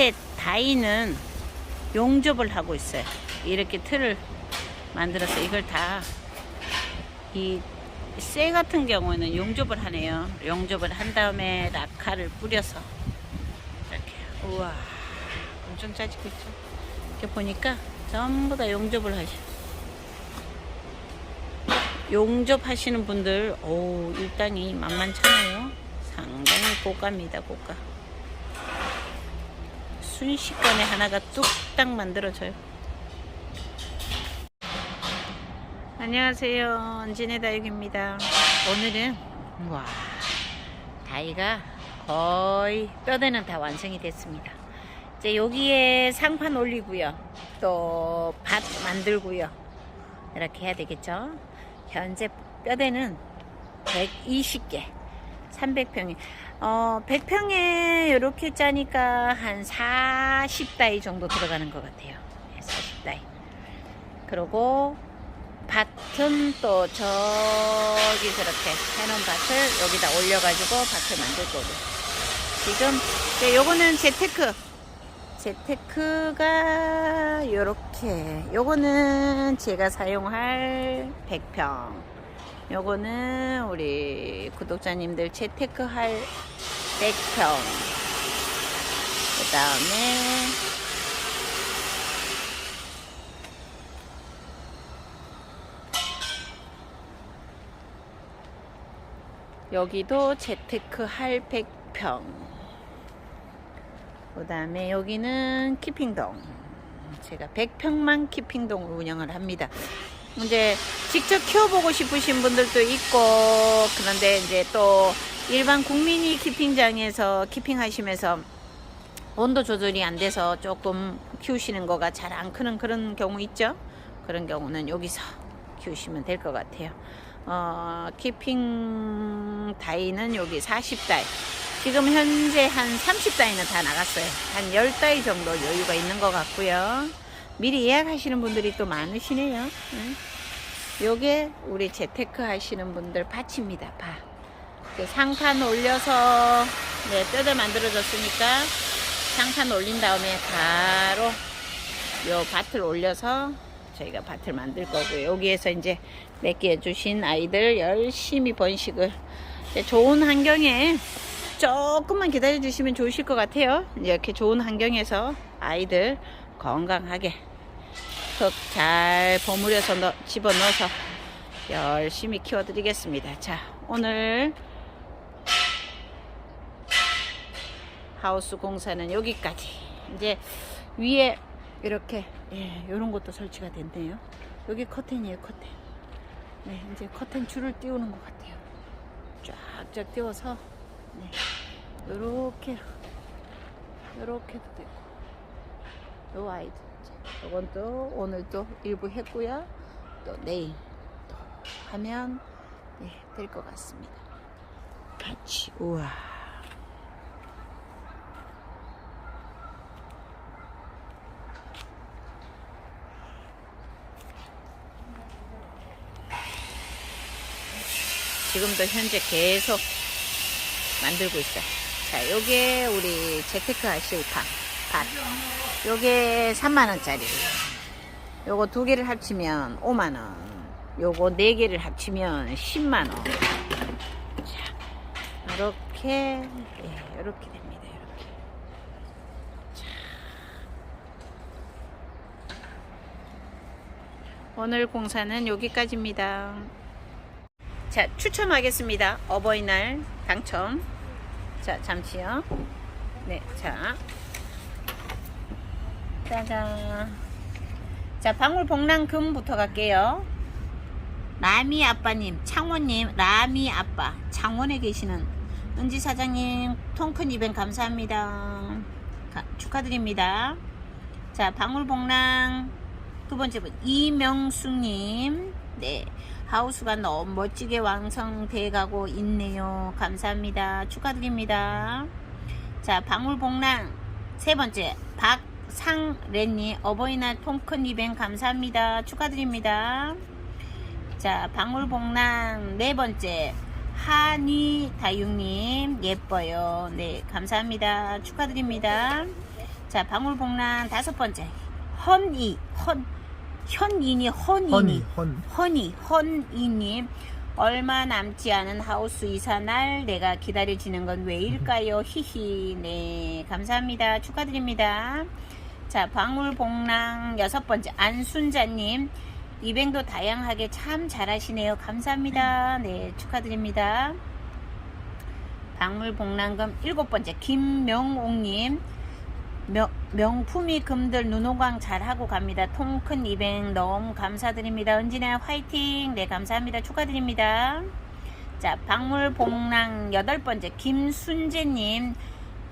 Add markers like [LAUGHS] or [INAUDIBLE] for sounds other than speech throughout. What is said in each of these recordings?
밑에 다이는 용접을 하고 있어요. 이렇게 틀을 만들어서 이걸 다 이 쇠 같은 경우에는 용접을 하네요. 용접을 한 다음에 라카를 뿌려서 이렇게 우와 엄청 짜지고 있죠. 이렇게 보니까 전부 다 용접을 하셔. 용접하시는 분들 오 일당이 만만찮아요. 상당히 고가입니다 고가. 순식간에 하나가 뚝딱 만들어져요. 안녕하세요. 언진의 다육입니다. 오늘은 와 다이가 거의 뼈대는 다 완성이 됐습니다. 이제 여기에 상판 올리고요. 또 밭 만들고요. 이렇게 해야 되겠죠. 현재 뼈대는 120개, 300평이. 어, 100평에 이렇게 짜니까 한 40다이 정도 들어가는 것 같아요. 네, 40다이. 그리고 밭은 또 저기 저렇게 해놓은 밭을 여기다 올려가지고 밭을 만들 거고. 지금, 네, 요거는 재테크. 재테크가 요렇게. 요거는 제가 사용할 100평. 요거는 우리 구독자님들 재테크 할 100평. 그 다음에 여기도 재테크 할 100평. 그 다음에 여기는 키핑동. 제가 100평만 키핑동을 운영을 합니다. 이제 직접 키워보고 싶으신 분들도 있고, 그런데 이제 또 일반 국민이 키핑장에서 키핑하시면서 온도 조절이 안 돼서 조금 키우시는 거가 잘 안 크는 그런 경우 있죠? 그런 경우는 여기서 키우시면 될 것 같아요. 어, 키핑 다이는 여기 40다이. 지금 현재 한 30다이는 다 나갔어요. 한 10다이 정도 여유가 있는 것 같고요. 미리 예약하시는 분들이 또 많으시네요. 응? 요게 우리 재테크 하시는 분들 밭입니다. 밭. 그 상판 올려서 네, 뼈대 만들어졌으니까 상판 올린 다음에 바로 요 밭을 올려서 저희가 밭을 만들 거고요. 여기에서 이제 맺게 해주신 아이들 열심히 번식을 좋은 환경에 조금만 기다려 주시면 좋으실 것 같아요. 이렇게 좋은 환경에서 아이들 건강하게 흙 잘 버무려서 넣, 집어넣어서 열심히 키워드리겠습니다. 자, 오늘 하우스 공사는 여기까지. 이제 위에 이렇게 예, 이런 것도 설치가 됐네요. 여기 커튼이에요, 커튼. 네, 이제 커튼 줄을 띄우는 것 같아요. 쫙쫙 띄워서 네, 요렇게 요렇게도 되고 요 이제 요건 또 오늘 또 일부 했고요. 또 내일 또 하면 네, 될것 같습니다. 같이 우와. 지금도 현재 계속 만들고 있어요. 자, 요게 우리 재테크 밭. 밭. 요게 3만원짜리. 요거 두 개를 합치면 5만원. 요거 네 개를 합치면 10만원. 자, 요렇게, 예, 요렇게 됩니다. 요렇게. 자. 오늘 공사는 여기까지입니다. 자, 추첨하겠습니다. 어버이날 당첨. 자, 잠시요. 네, 자. 짜잔. 자, 방울복랑금부터 갈게요. 라미 아빠님, 창원님, 라미 아빠, 창원에 계시는 은지 사장님, 통큰 이벤 감사합니다. 가- 축하드립니다. 자, 방울복랑 두 번째 분, 이명숙님. 네. 하우스가 너무 멋지게 완성돼 가고 있네요. 감사합니다. 축하드립니다. 자, 방울복랑 세 번째 박 상래님 어버이날 통큰 이벤 감사합니다. 축하드립니다. 자, 방울복랑 네 번째 한이 다육님 예뻐요. 네, 감사합니다. 축하드립니다. 자, 방울복란 다섯 번째. 헌이, 헌, 현인이, 헌인이. 허니, 헌. 허니, 헌이님. 얼마 남지 않은 하우스 이사 날 내가 기다려지는 건 왜일까요? 히히. 네, 감사합니다. 축하드립니다. 자, 방울복랑 여섯 번째. 안순자님. 이뱅도 다양하게 참 잘하시네요. 감사합니다. 네, 축하드립니다. 방물복랑금 일곱 번째. 김명옥님. 명, 명품이 금들 눈호강 잘하고 갑니다. 통큰 이뱅 너무 감사드립니다. 은진아 화이팅! 네, 감사합니다. 축하드립니다. 자, 박물봉랑 여덟 번째 김순재님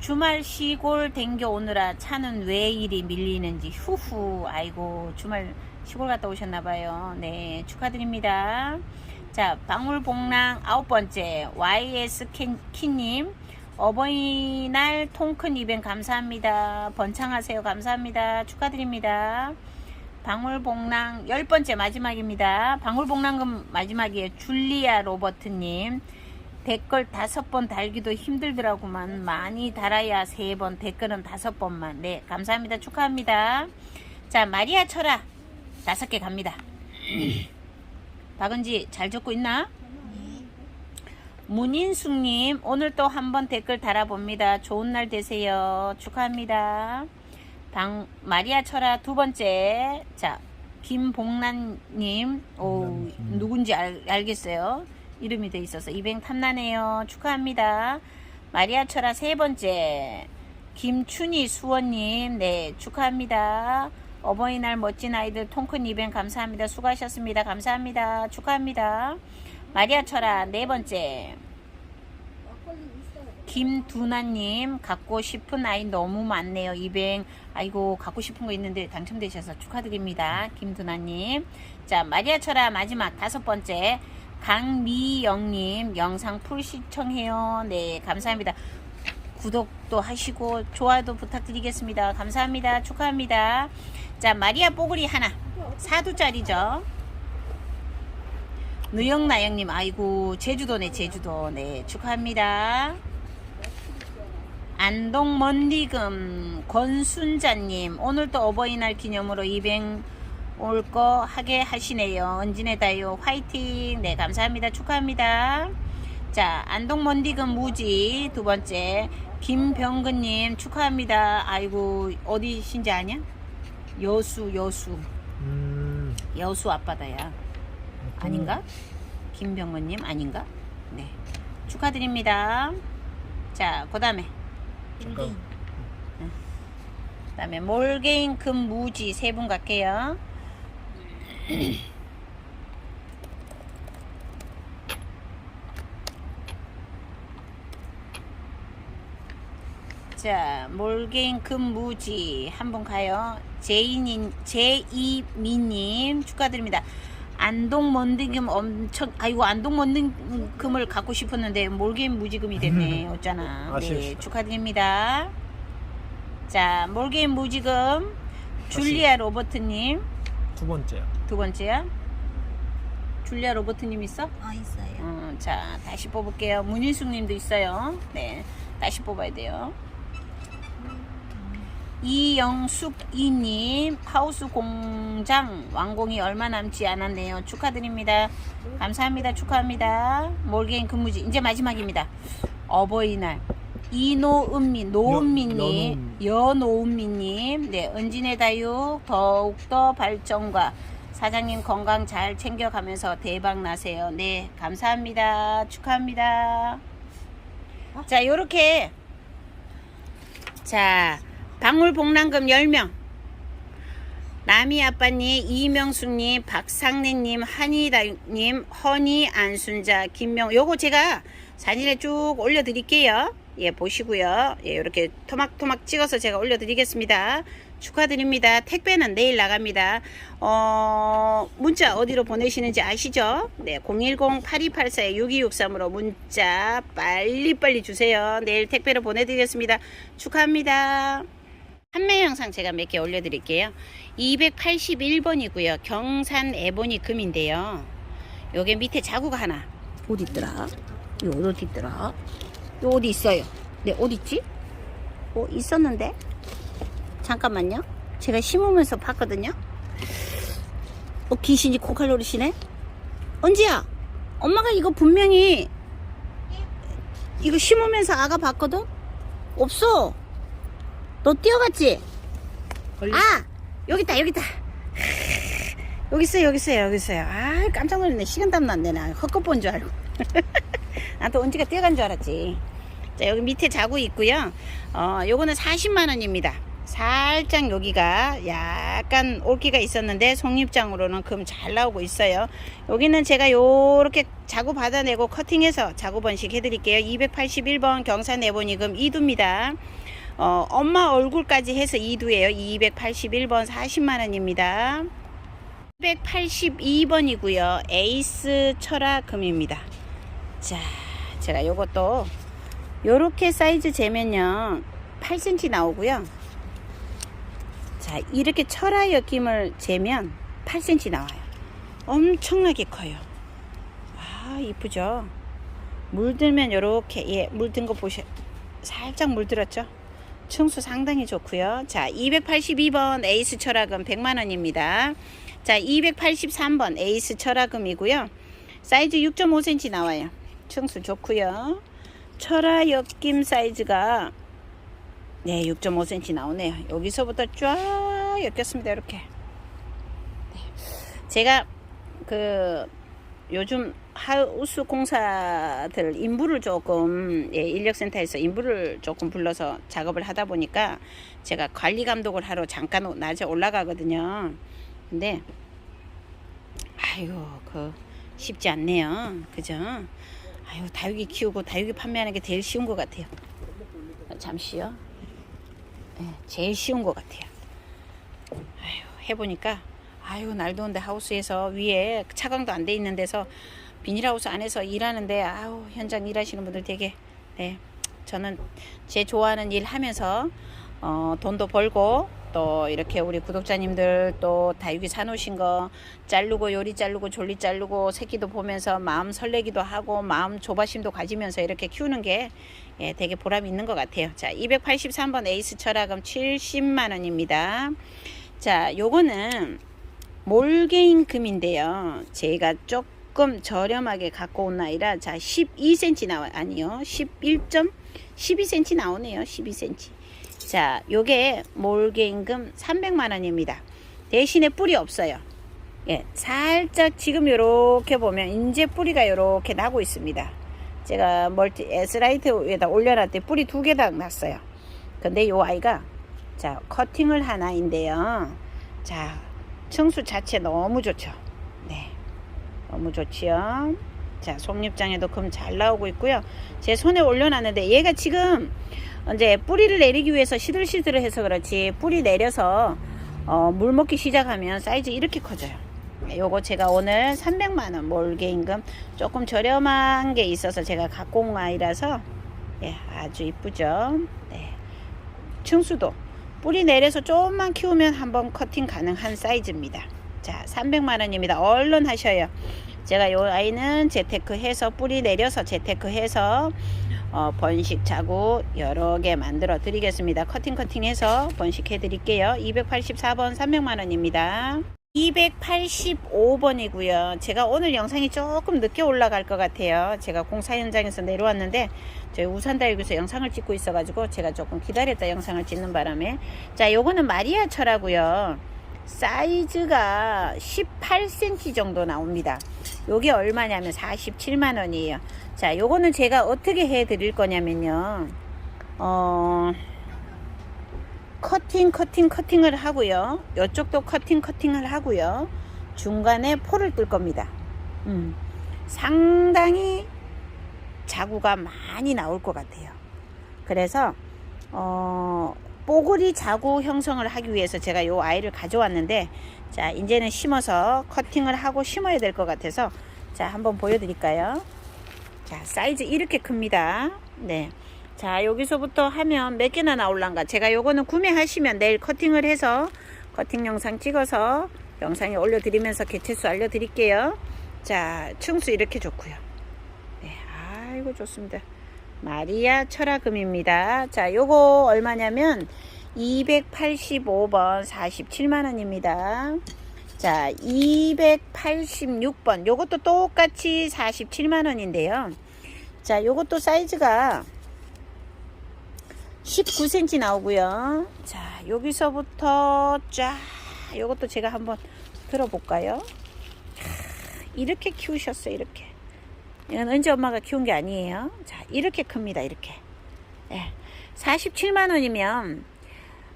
주말 시골 댕겨 오느라 차는 왜 이리 밀리는지 후후 아이고 주말 시골 갔다 오셨나봐요. 네, 축하드립니다. 자, 박물봉랑 아홉 번째 YS 캔- 키님 어버이날 통큰 이벤 감사합니다. 번창하세요. 감사합니다. 축하드립니다. 방울복랑 열 번째 마지막입니다. 방울복랑금 마지막이에요. 줄리아 로버트님 댓글 다섯 번 달기도 힘들더라고만 많이 달아야 세 번 댓글은 다섯 번만 네 감사합니다 축하합니다 자 마리아 철아 다섯 개 갑니다 박은지 잘 적고 있나? 문인숙님 오늘 또 한 번 댓글 달아봅니다. 좋은 날 되세요. 축하합니다. 방 마리아 철아 두 번째 자 김봉란님 오 김. 누군지 알, 알겠어요. 이름이 돼 있어서 이뱅 탐나네요. 축하합니다. 마리아 철아 세 번째 김춘희 수원님 네 축하합니다. 어버이날 멋진 아이들 통큰 이벤 감사합니다. 수고하셨습니다. 감사합니다. 축하합니다. 마리아 철아 네 번째 김두나님 갖고 싶은 아이 너무 많네요. 이뱅 아이고 갖고 싶은 거 있는데 당첨되셔서 축하드립니다. 김두나님 자 마리아 철아 마지막 다섯 번째 강미영님 영상 풀 시청해요. 네 감사합니다. 구독도 하시고 좋아도 부탁드리겠습니다. 감사합니다. 축하합니다. 자 마리아 뽀글이 하나 사두짜리죠. 누영나영님 아이고 제주도네 제주도 네 축하합니다. 안동 먼디금 권순자님 오늘도 어버이날 기념으로 200 올 거 하게 하시네요. 은진에다요 화이팅 네 감사합니다 축하합니다. 자 안동 먼디금 무지 두 번째 김병근님 축하합니다. 아이고 어디신지 아냐? 여수 여수 음, 여수 앞바다야. 아닌가? 김병건님 아닌가? 네. 축하드립니다. 자, 그 다음에. 잠깐. 그 다음에 몰개인 금무지 세 분 갈게요. [CLEARS THROAT] 자, 몰개인 금무지 한분 가요. 제이님, 제이미님 축하드립니다. 안동 먼딩금 엄청 아이고 안동 먼딩금을 갖고 싶었는데 몰개인 무지금이 됐네 [LAUGHS] 어쩌나 네. 축하드립니다 자 몰개인 무지금 줄리아 로버트님 두 번째요. 두 번째야? 줄리아 로버트님 있어? 어 있어요. 어, 자 다시 뽑을게요. 문인숙님도 있어요. 네 다시 뽑아야 돼요. 이영숙이님 하우스 공장 완공이 얼마 남지 않았네요. 축하드립니다. 감사합니다. 축하합니다. 몰개인 근무지 이제 마지막입니다. 어버이날. 이노은미 노은미님 여노은미님. 네 은진의 다육 더욱더 발전과 사장님 건강 잘 챙겨가면서 대박 나세요 네 감사합니다 축하합니다 자 요렇게 자 방울복랑금 10명 남이 아빠님, 이명숙님, 박상래님, 한이다님, 허니, 안순자, 김명. 요거 제가 사진에 쭉 올려드릴게요. 예, 보시고요. 예, 이렇게 토막토막 찍어서 제가 올려드리겠습니다. 축하드립니다. 택배는 내일 나갑니다. 어, 문자 어디로 보내시는지 아시죠? 네, 010-8284-6263으로 문자 빨리빨리 주세요. 내일 택배로 보내드리겠습니다. 축하합니다. 판매 영상 제가 몇 개 올려드릴게요. 281번이고요. 경산 에보니 금인데요. 요게 밑에 자국 하나. 어디 있더라? 요 어디 있더라? 요 어디 있어요? 네, 어디 있지? 어, 있었는데? 잠깐만요. 제가 심으면서 봤거든요. 어, 귀신이 코칼 노리시네? 언제야? 엄마가 이거 분명히 이거 심으면서 아가 봤거든? 없어. 너 뛰어갔지? 빨리. 아! 여기 있다, 여기 있다. 여기 있어요, 여기 있어요, 여기 있어요. 아, 깜짝 놀랐네. 식은땀 났네, 나. 헛것 본 줄 알고. [LAUGHS] 나도 언제가 뛰어간 줄 알았지. 자, 여기 밑에 자구 있고요. 어, 요거는 40만원입니다. 살짝 여기가 약간 올기가 있었는데 속립장으로는 금 잘 나오고 있어요. 여기는 제가 요렇게 자구 받아내고 커팅해서 자구 번식 해드릴게요. 281번 경산 내보니금 2두입니다. 어, 엄마 얼굴까지 해서 2두예요. 281번 40만원입니다. 282번이고요. 에이스 철화금입니다. 자, 제가 요것도 요렇게 사이즈 재면요. 8cm 나오고요. 자, 이렇게 철화 엮임을 재면 8cm 나와요. 엄청나게 커요. 아, 이쁘죠? 물들면 요렇게 예, 물든 거 보셔. 살짝 물들었죠? 층수 상당히 좋고요. 자, 282번 에이스 철화금 100만 원입니다. 자, 283번 에이스 철화금이고요. 사이즈 6.5cm 나와요. 층수 좋고요. 철화 엮임 사이즈가 네, 6.5cm 나오네요. 여기서부터 쫙 엮였습니다. 이렇게. 네. 제가 그 요즘 하우스 공사들 인부를 조금 예, 인력센터에서 인부를 조금 불러서 작업을 하다 보니까 제가 관리 감독을 하러 잠깐 낮에 올라가거든요. 근데 아이고 그 쉽지 않네요. 그죠? 아유 다육이 키우고 다육이 판매하는 게 제일 쉬운 것 같아요. 잠시요. 예, 제일 쉬운 것 같아요. 아유 해보니까 아유 날 더운데 하우스에서 위에 차광도 안 돼 있는 데서 비닐하우스 안에서 일하는데 아우 현장 일하시는 분들 되게 네 저는 제 좋아하는 일 하면서 어, 돈도 벌고 또 이렇게 우리 구독자님들 또 다육이 사놓으신 거 자르고 요리 자르고 졸리 자르고 새끼도 보면서 마음 설레기도 하고 마음 조바심도 가지면서 이렇게 키우는 게 예, 되게 보람이 있는 것 같아요. 자, 283번 에이스 철화금 70만 원입니다. 자, 요거는 몰개인 금인데요. 제가 조금 저렴하게 갖고 온 나이라 자 12cm 나와 아니요 11점 12cm 나오네요 12cm 자 요게 몰개인금 300만 원입니다 대신에 뿔이 없어요 예 살짝 지금 요렇게 보면 인제 뿌리가 요렇게 나고 있습니다 제가 멀티 에스라이트 위에다 올려놨더니 뿔이 두개다 났어요 근데 요 아이가 자 커팅을 하나인데요 자 층수 자체 너무 좋죠. 네. 너무 좋지요. 자, 속립장에도 금 잘 나오고 있고요. 제 손에 올려놨는데 얘가 지금 이제 뿌리를 내리기 위해서 시들시들 해서 그렇지 뿌리 내려서 어, 물 먹기 시작하면 사이즈 이렇게 커져요. 네, 요거 제가 오늘 300만원 몰개 임금 조금 저렴한 게 있어서 제가 갖고 온 아이라서 예, 아주 이쁘죠. 네. 층수도 뿌리 내려서 조금만 키우면 한번 커팅 가능한 사이즈입니다. 자, 300만 원입니다. 얼른 하셔요. 제가 요 아이는 재테크 해서 뿌리 내려서 재테크 해서 어, 번식 자구 여러 개 만들어 드리겠습니다. 커팅 커팅 해서 번식해 드릴게요. 284번 300만 원입니다. 285번이고요. 제가 오늘 영상이 조금 늦게 올라갈 것 같아요. 제가 공사 현장에서 내려왔는데 저희 우산다육에서 영상을 찍고 있어가지고 제가 조금 기다렸다 영상을 찍는 바람에 자 요거는 마리아 철하고요. 사이즈가 18cm 정도 나옵니다. 요게 얼마냐면 47만 원이에요. 자 요거는 제가 어떻게 해 드릴 거냐면요. 어 커팅 커팅 커팅을 하고요 이쪽도 커팅 커팅을 하고요 중간에 포를 뜰 겁니다 음, 상당히 자구가 많이 나올 것 같아요 그래서 어, 뽀글이 자구 형성을 하기 위해서 제가 이 아이를 가져왔는데 자 이제는 심어서 커팅을 하고 심어야 될 것 같아서 자 한번 보여드릴까요? 자 사이즈 이렇게 큽니다. 네. 자 여기서부터 하면 몇 개나 나올란가? 제가 요거는 구매하시면 내일 커팅을 해서 커팅 영상 찍어서 영상에 올려드리면서 개체수 알려드릴게요. 자 층수 이렇게 좋고요. 네 아이고 좋습니다 마리아 철화금입니다 자 요거 얼마냐면 285번 47만 원입니다. 자, 286번. 요것도 똑같이 47만 원인데요. 자, 요것도 사이즈가 19cm 나오고요. 자, 여기서부터 쫙 요것도 제가 한번 들어볼까요? 이렇게 키우셨어요, 이렇게. 이건 은지 엄마가 키운 게 아니에요. 자, 이렇게 큽니다, 이렇게. 예. 47만 원이면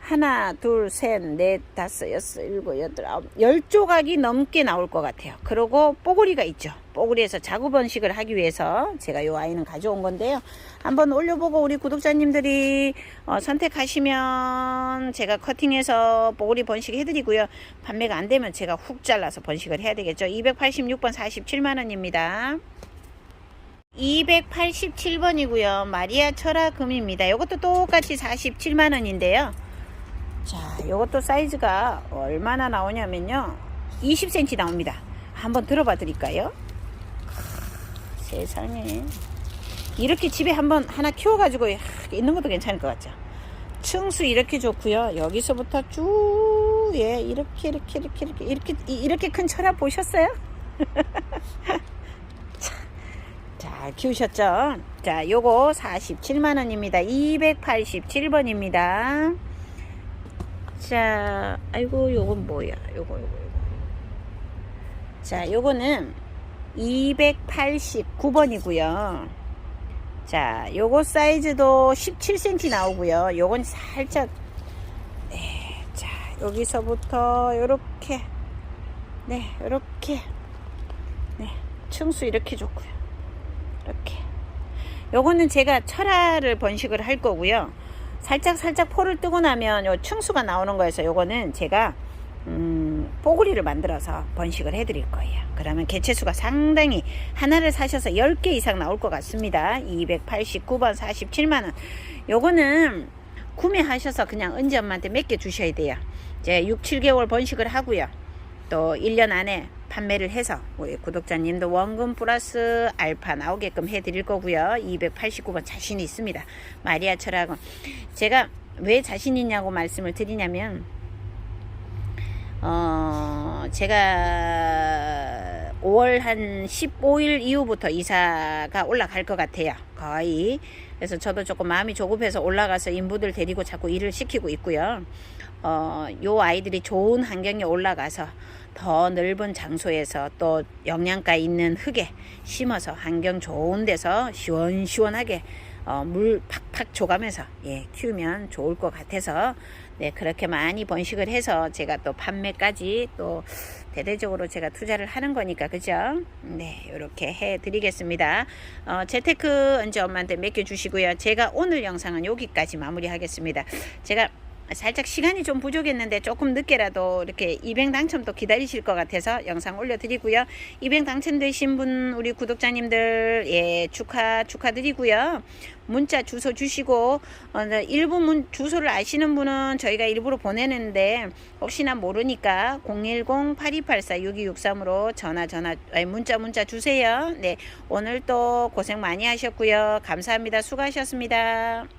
하나, 둘, 셋, 넷, 다섯, 여섯, 일곱, 여덟, 아홉, 열 조각이 넘게 나올 것 같아요. 그리고 뽀글이가 있죠. 뽀글이에서 자구 번식을 하기 위해서 제가 요 아이는 가져온 건데요. 한번 올려보고 우리 구독자님들이 어, 선택하시면 제가 커팅해서 뽀글이 번식 해드리고요. 판매가 안 되면 제가 훅 잘라서 번식을 해야 되겠죠. 286번 47만 원입니다. 287번이고요. 마리아 철화금입니다. 이것도 똑같이 47만 원인데요. 자, 이것도 사이즈가 얼마나 나오냐면요. 20cm 나옵니다. 한번 들어봐 드릴까요? 크, 세상에. 이렇게 집에 한번 하나 키워가지고 있는 것도 괜찮을 것 같죠? 층수 이렇게 좋고요. 여기서부터 쭉, 예, 이렇게, 이렇게, 이렇게, 이렇게, 이렇게, 이- 이렇게 큰 철화 보셨어요? [LAUGHS] 자, 키우셨죠? 자, 요거 47만원입니다. 287번입니다. 자, 아이고, 요건 뭐야? 요거, 요거, 요거. 자, 요거는 289번이고요. 자, 요거 사이즈도 17cm 나오고요. 요건 살짝, 네, 자, 여기서부터 요렇게, 네, 요렇게, 네, 층수 이렇게 좋고요. 이렇게. 요거는 제가 철화를 번식을 할 거고요. 살짝 살짝 포를 뜨고 나면 요 층수가 나오는 거여서 요거는 제가 음, 뽀글이를 만들어서 번식을 해 드릴 거예요. 그러면 개체수가 상당히 하나를 사셔서 10개 이상 나올 것 같습니다. 289번 47만원. 요거는 구매하셔서 그냥 은지 엄마한테 몇 개 주셔야 돼요. 이제 6, 7개월 번식을 하고요. 또 1년 안에 판매를 해서 우리 구독자님도 원금 플러스 알파 나오게끔 해드릴 거고요. 289번 자신이 있습니다. 마리아 철학은 제가 왜 자신 있냐고 말씀을 드리냐면 어 제가 5월 한 15일 이후부터 이사가 올라갈 것 같아요. 거의 그래서 저도 조금 마음이 조급해서 올라가서 인부들 데리고 자꾸 일을 시키고 있고요. 어, 요 아이들이 좋은 환경에 올라가서 더 넓은 장소에서 또 영양가 있는 흙에 심어서 환경 좋은 데서 시원시원하게 어, 물 팍팍 줘가면서 예, 키우면 좋을 것 같아서 네, 그렇게 많이 번식을 해서 제가 또 판매까지 또 대대적으로 제가 투자를 하는 거니까 그죠? 네, 이렇게 해 드리겠습니다. 어, 재테크 언제 엄마한테 맡겨 주시고요. 제가 오늘 영상은 여기까지 마무리하겠습니다. 제가 살짝 시간이 좀 부족했는데 조금 늦게라도 이렇게 200 당첨도 기다리실 것 같아서 영상 올려드리고요. 200 당첨되신 분 우리 구독자님들 예 축하 축하드리고요. 문자 주소 주시고 어, 네, 일부 문, 주소를 아시는 분은 저희가 일부러 보내는데 혹시나 모르니까 010-8284-6263으로 전화 전화 아니, 문자 문자 주세요. 네 오늘 또 고생 많이 하셨고요. 감사합니다. 수고하셨습니다.